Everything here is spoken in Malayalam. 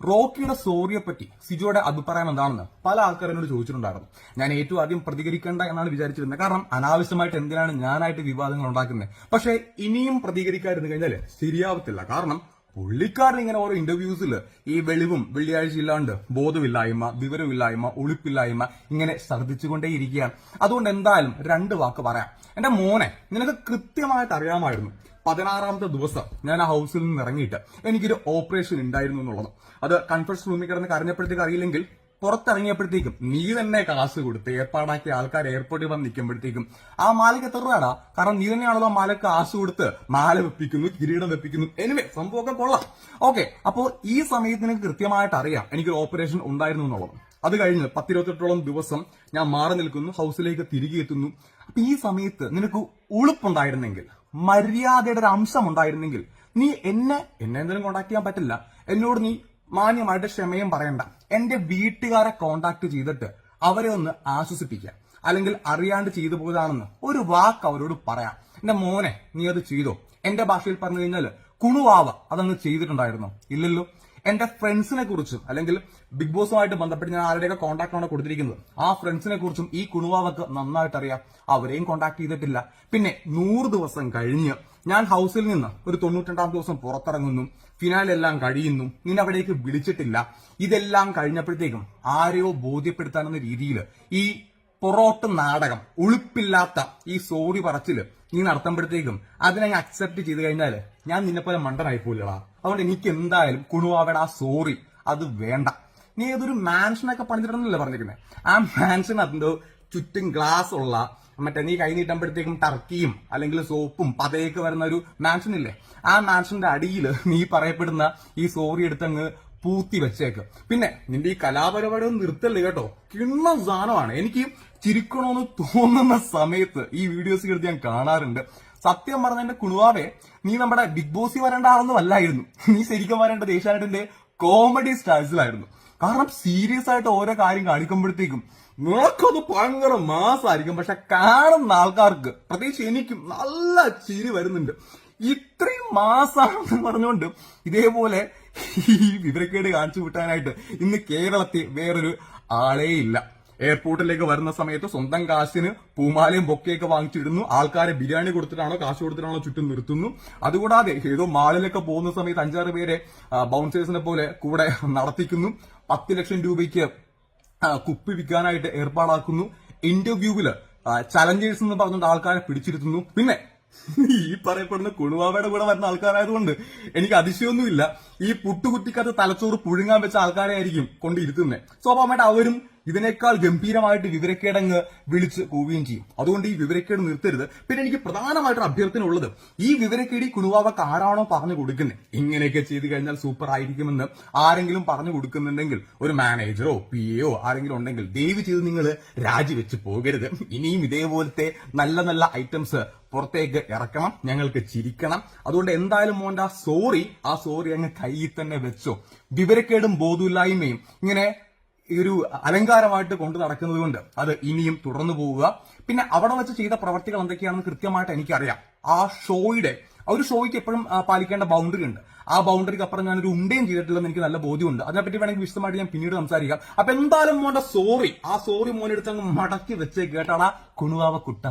റോക്കിയുടെ സോറിയെ പറ്റി സിജോയുടെ അഭിപ്രായം എന്താണെന്ന് പല ആൾക്കാരും എന്നോട് ചോദിച്ചിട്ടുണ്ടായിരുന്നു. ഞാൻ ഏറ്റവും ആദ്യം പ്രതികരിക്കേണ്ട എന്നാണ് വിചാരിച്ചിരുന്നത്. കാരണം അനാവശ്യമായിട്ട് എന്തിനാണ് ഞാനായിട്ട് വിവാദങ്ങൾ ഉണ്ടാക്കുന്നത്? പക്ഷേ ഇനിയും പ്രതികരിക്കാതിരുന്നു കഴിഞ്ഞാൽ ശരിയാവത്തില്ല. കാരണം പുള്ളിക്കാരൻ ഇങ്ങനെ ഓരോ ഇന്റർവ്യൂസിൽ ഈ വെളിവും വെള്ളിയാഴ്ച ഇല്ലാണ്ട് ബോധമില്ലായ്മ വിവരമില്ലായ്മ ഒളിപ്പില്ലായ്മ ഇങ്ങനെ ഛർദ്ദിച്ചുകൊണ്ടേയിരിക്കുകയാണ്. അതുകൊണ്ട് എന്തായാലും രണ്ട് വാക്ക് പറയാം. എന്റെ മോനെ നിനക്ക് കൃത്യമായിട്ട് അറിയാമായിരുന്നു. പതിനാറാമത്തെ ദിവസം ഞാൻ ആ ഹൗസിൽ നിന്ന് ഇറങ്ങിയിട്ട് എനിക്കൊരു ഓപ്പറേഷൻ ഉണ്ടായിരുന്നു എന്നുള്ളത്. അത് കൺഫറൻസ് റൂമിൽ കിടന്ന് കരഞ്ഞപ്പോഴത്തേക്ക് അറിയില്ലെങ്കിൽ പുറത്തിറങ്ങിയപ്പോഴത്തേക്കും നീ തന്നെ കാശ് കൊടുത്ത് ഏർപ്പാടാക്കിയ ആൾക്കാർ എയർപോർട്ടിൽ വന്ന് നിൽക്കുമ്പോഴത്തേക്കും ആ മാലയ്ക്ക് എത്ര കാരണം നീ തന്നെയാണല്ലോ മാലക്ക് കാശ് കൊടുത്ത് മാല വെപ്പിക്കുന്നു കിരീടം വെപ്പിക്കുന്നു. എനിവേ സംഭവമൊക്കെ കൊള്ളാം. ഓക്കെ അപ്പോൾ ഈ സമയത്ത് നിനക്ക് കൃത്യമായിട്ട് അറിയാം എനിക്കൊരു ഓപ്പറേഷൻ ഉണ്ടായിരുന്നു എന്നുള്ളത്. അത് കഴിഞ്ഞ് പത്തിരുപത്തെട്ടോളം ദിവസം ഞാൻ മാറി നിൽക്കുന്നു ഹൗസിലേക്ക് തിരികെ എത്തുന്നു. അപ്പൊ ഈ സമയത്ത് നിനക്ക് ഉളുപ്പുണ്ടായിരുന്നെങ്കിൽ മര്യാദയുടെ ഒരു അംശം ഉണ്ടായിരുന്നെങ്കിൽ നീ എന്നെ എന്നെ എന്തെങ്കിലും കോണ്ടാക്ട് ചെയ്യാൻ പറ്റില്ല. എന്നോട് നീ മാന്യമായിട്ട് ക്ഷമയും പറയണ്ട. എന്റെ വീട്ടുകാരെ കോണ്ടാക്ട് ചെയ്തിട്ട് അവരെ ഒന്ന് ആശ്വസിപ്പിക്കുക അല്ലെങ്കിൽ അറിയാണ്ട് ചെയ്തു പോയതാണെന്ന് ഒരു വാക്ക് അവരോട് പറയാം. എന്റെ മോനെ നീ അത് ചെയ്തോ? എന്റെ ഭാഷയിൽ പറഞ്ഞു കഴിഞ്ഞാൽ കുണുവാവ അതങ്ങ് ചെയ്തിട്ടുണ്ടായിരുന്നു. ഇല്ലല്ലോ. എന്റെ ഫ്രണ്ട്സിനെ കുറിച്ചും അല്ലെങ്കിൽ ബിഗ് ബോസുമായിട്ട് ബന്ധപ്പെട്ട് ഞാൻ ആരുടെയൊക്കെ കോൺടാക്ട് കൊടുത്തിരിക്കുന്നത്. ആ ഫ്രണ്ട്സിനെ കുറിച്ചും ഈ കുണുവാവക്ക് നന്നായിട്ട് അറിയാം അവരെയും കോൺടാക്ട് ചെയ്തിട്ടില്ല. പിന്നെ നൂറ് ദിവസം കഴിഞ്ഞ് ഞാൻ ഹൗസിൽ നിന്ന് ഒരു തൊണ്ണൂറ്റിരണ്ടാം ദിവസം പുറത്തിറങ്ങുന്നു. ഫിനാലെല്ലാം കഴിയുന്നു. നിന്നെ അവിടേക്ക് വിളിച്ചിട്ടില്ല. ഇതെല്ലാം കഴിഞ്ഞപ്പോഴത്തേക്കും ആരെയോ ബോധ്യപ്പെടുത്താനെന്ന രീതിയിൽ ഈ പൊറോട്ട് നാടകം ഉളുപ്പില്ലാത്ത ഈ സോറി പറച്ചിൽ നീ നടത്തുമ്പോഴത്തേക്കും അതിനെ അക്സെപ്റ്റ് ചെയ്ത് കഴിഞ്ഞാൽ ഞാൻ നിന്നെ പോലെ മണ്ടനായി പോയില്ലടാ അതുകൊണ്ട് എനിക്ക് എന്തായാലും കുണുവാവേട ആ സോറി അത് വേണ്ട. നീ ഏതൊരു മാൻഷനൊക്കെ പണിതിട്ടുണ്ടല്ലോ പറഞ്ഞിരിക്കുന്നത് ആ മാൻഷൻ അതിന്റെ ചുറ്റും ഗ്ലാസ് ഉള്ള മറ്റേ നീ കൈ നീട്ടുമ്പോഴത്തേക്കും ടർക്കിയും അല്ലെങ്കിൽ സോപ്പും പതയൊക്കെ വരുന്ന ഒരു മാൻഷൻ ഇല്ലേ? ആ മാൻഷന്റെ അടിയിൽ നീ പറയപ്പെടുന്ന ഈ സോറി എടുത്തങ്ങ് പൂത്തി വെച്ചേക്ക്. പിന്നെ നിന്റെ ഈ കലാപരിപാടി ഒന്നും നിർത്തല്ലേ കേട്ടോ? കിണ്ണ സാധനമാണ്. എനിക്ക് ചിരിക്കണമെന്ന് തോന്നുന്ന സമയത്ത് ഈ വീഡിയോസ് എടുത്ത് ഞാൻ കാണാറുണ്ട്. സത്യം പറഞ്ഞ എന്റെ കുണുവാവെ നീ നമ്മുടെ ബിഗ് ബോസിൽ വരേണ്ട ആളൊന്നും അല്ലായിരുന്നു. നീ ശരിക്കും വരേണ്ടത് ഏഷ്യാനെറ്റിന്റെ കോമഡി സ്റ്റാഴ്സിലായിരുന്നു കാരണം സീരിയസ് ആയിട്ട് ഓരോ കാര്യം കാണിക്കുമ്പോഴത്തേക്കും നോക്കത് ഭയങ്കര മാസമായിരിക്കും പക്ഷെ കാണുന്ന ആൾക്കാർക്ക് പ്രത്യേകിച്ച് എനിക്കും നല്ല ചിരി വരുന്നുണ്ട്. ഇത്രയും മാസാണെന്ന് പറഞ്ഞുകൊണ്ട് ഇതേപോലെ ഈ വിവരക്കേട് കാണിച്ചു വിട്ടാനായിട്ട് ഇന്ന് കേരളത്തിൽ വേറൊരു ആളേ ഇല്ല എയർപോർട്ടിലേക്ക് വരുന്ന സമയത്ത് സ്വന്തം കാശിന് പൂമാലയും ബൊക്കെയൊക്കെ വാങ്ങിച്ചിടുന്നു. ആൾക്കാരെ ബിരിയാണി കൊടുത്തിട്ടാണോ കാശ് കൊടുത്തിട്ടാണോ ചുറ്റും നിർത്തുന്നു. അതുകൂടാതെ ഏതോ മാളിലൊക്കെ പോകുന്ന സമയത്ത് അഞ്ചാറ് പേരെ ബൗൺസേഴ്സിനെ പോലെ കൂടെ നടത്തിക്കുന്നു. പത്ത് ലക്ഷം രൂപയ്ക്ക് കുപ്പി വിൽക്കാനായിട്ട് ഏർപ്പാടാക്കുന്നു. ഇന്റർവ്യൂവിൽ ചലഞ്ചേഴ്സ് എന്ന് പറഞ്ഞുകൊണ്ട് ആൾക്കാരെ പിടിച്ചിരുത്തുന്നു. പിന്നെ ഈ പറയപ്പെടുന്ന കുണുവാവയുടെ കൂടെ വരുന്ന ആൾക്കാരായതുകൊണ്ട് എനിക്ക് അതിശയൊന്നുമില്ല ഈ പുട്ടുകുത്തിക്കത്ത് തലച്ചോറ് പുഴുങ്ങാൻ വെച്ച ആൾക്കാരെ ആയിരിക്കും കൊണ്ടിരുത്തുന്നത് സ്വാഭാവികമായിട്ട് അവരും ഇതിനേക്കാൾ ഗംഭീരമായിട്ട് വിവരക്കേടങ്ങ് വിളിച്ച് പോവുകയും ചെയ്യും. അതുകൊണ്ട് ഈ വിവരക്കേട് നിർത്തരുത്. പിന്നെ എനിക്ക് പ്രധാനമായിട്ടൊരു അഭ്യർത്ഥന ഉള്ളത് ഈ വിവരക്കേടി കുണുവാവക്ക് ആരാണോ പറഞ്ഞു കൊടുക്കുന്നത്? ഇങ്ങനെയൊക്കെ ചെയ്തു കഴിഞ്ഞാൽ സൂപ്പർ ആയിരിക്കുമെന്ന് ആരെങ്കിലും പറഞ്ഞു കൊടുക്കുന്നുണ്ടെങ്കിൽ ഒരു മാനേജറോ പി എയോ ആരെങ്കിലും ഉണ്ടെങ്കിൽ ദയവ് ചെയ്ത് നിങ്ങൾ രാജിവെച്ച് പോകരുത്. ഇനിയും ഇതേപോലത്തെ നല്ല നല്ല ഐറ്റംസ് പുറത്തേക്ക് ഇറക്കണം ഞങ്ങൾക്ക് ചിരിക്കണം. അതുകൊണ്ട് എന്തായാലും മോന്റെ ആ സോറി ആ സോറി അങ്ങ് കയ്യിൽ തന്നെ വെച്ചോ. വിവരക്കേടും ബോധമില്ലായ്മയും ഇങ്ങനെ ഈ ഒരു അലങ്കാരമായിട്ട് കൊണ്ടു നടക്കുന്നത് കൊണ്ട് അത് ഇനിയും തുടർന്നു പോവുക. പിന്നെ അവിടെ വെച്ച് ചെയ്ത പ്രവർത്തികൾ എന്തൊക്കെയാണെന്ന് കൃത്യമായിട്ട് എനിക്കറിയാം. ആ ഷോയുടെ ആ ഒരു ഷോയ്ക്ക് എപ്പോഴും പാലിക്കേണ്ട ബൗണ്ടറി ഉണ്ട്. ആ ബൗണ്ടറിക്ക് അപ്പുറം ഞാനൊരു ഉണ്ടയും ചെയ്തിട്ടില്ലെന്ന് എനിക്ക് നല്ല ബോധ്യമുണ്ട്. അതിനെപ്പറ്റി വേണമെങ്കിൽ വിശദമായിട്ട് ഞാൻ പിന്നീട് സംസാരിക്കാം. അപ്പൊ എന്തായാലും മോന്റെ സോറി ആ സോറി മോനെടുത്ത് അങ്ങ് മടക്കി വെച്ചേ കേട്ടാടാ കുണുവാവ കുട്ട